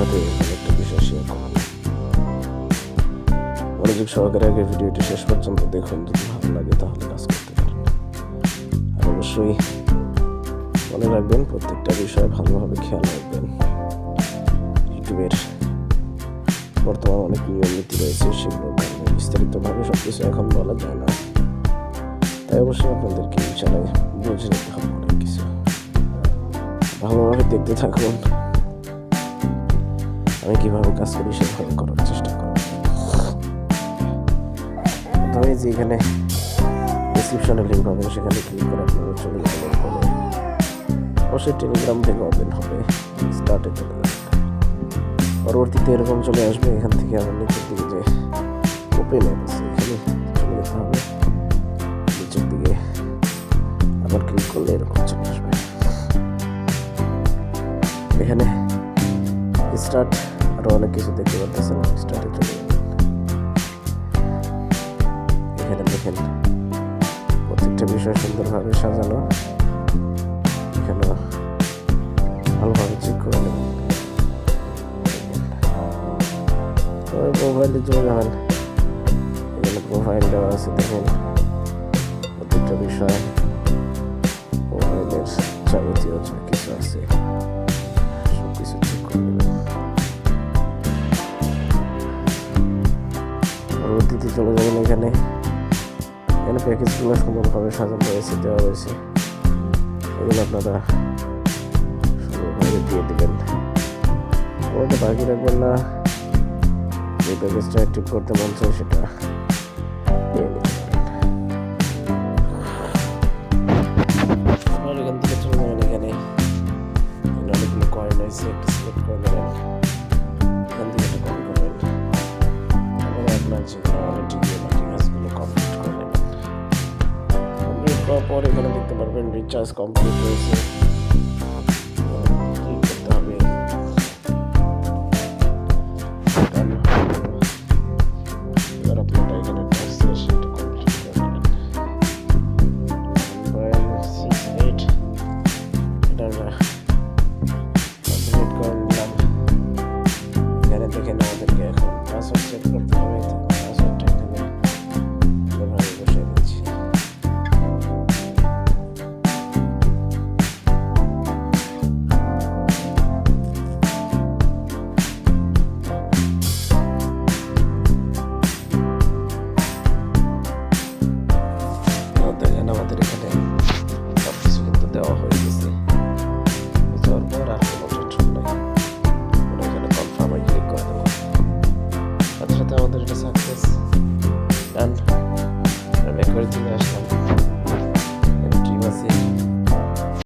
সাথে একটা বিষয় শেয়ার করব। মনোযোগ সহকারে আগে ভিডিওটি শেষ পর্যন্ত দেখুন, যদি ভালো লাগে তাহলে কাজ করতে পারেন। আর অবশ্যই মনে রাখবেন, প্রত্যেকটা বিষয় ভালোভাবে খেয়াল রাখবেন। ইউটিউবের বর্তমান অনেক নিয়ম নীতি রয়েছে, সেগুলো বিস্তারিতভাবে সব কিছু এখন বলা যায় না। তাই অবশ্যই আপনাদেরকে ইনশাল্লাহ বুঝে নিতে হবে অনেক কিছু। ভালোভাবে দেখতে থাকুন। আমি কীভাবে কাজ করি সেভাবে করার চেষ্টা করব প্রথমে যে এখানে ডিসক্রিপশনে লিঙ্ক পাবেন, সেখানে ক্লিক করে আপনারা চলে যাবেন কোনো অবশ্যই টেলিগ্রাম থেকে ওপেন হবে স্টার্টে চলে পরবর্তীতে এরকম চলে আসবে, এখান থেকে আমার নিচের দিকে যে ওপেন আছে এখানে চলে যেতে হবে। নিচের দিকে আবার ক্লিক করলে এরকম চলে আসবে। এখানে স্টার্ট আরও অনেক কিছু দেখতে পারতেছেন, স্টার্টে চলে এখানে দেখেন, প্রত্যেকটা বিষয় সুন্দরভাবে সাজানো। এখানে ভালোভাবে চেক করে নেবেন। তবে প্রোফাইলে চলে যাবেন এখানে প্রোফাইল দেওয়া আছে, দেখেন। প্রত্যেকটা বিষয় প্রোফাইলের যাবতীয় যা কিছু আছে সব কিছু চেক করে নেবেন। চলে যাবেন এখানে। এখানে প্যাকেজগুলো সুন্দরভাবে সাজানো রয়েছে, দেওয়া রয়েছে। এগুলো আপনারা সুন্দরভাবে দিয়ে দেবেন। ওটা বাকি রাখবেন না। যে প্যাকেজটা অ্যাক্টিভ করতে মন চায় সেটা এখান থেকে চলে যাবেন এখানে। অনেকগুলো কয়েন আছে একটা সিলেক্ট করে নেবেন। আপনার যে অলরেডি বাকি কাজগুলো কমপ্লিট কমপ্লিট করার পর এখানে দেখতে পারবেন রিচার্জ কমপ্লিট হয়েছে চলে আসলাম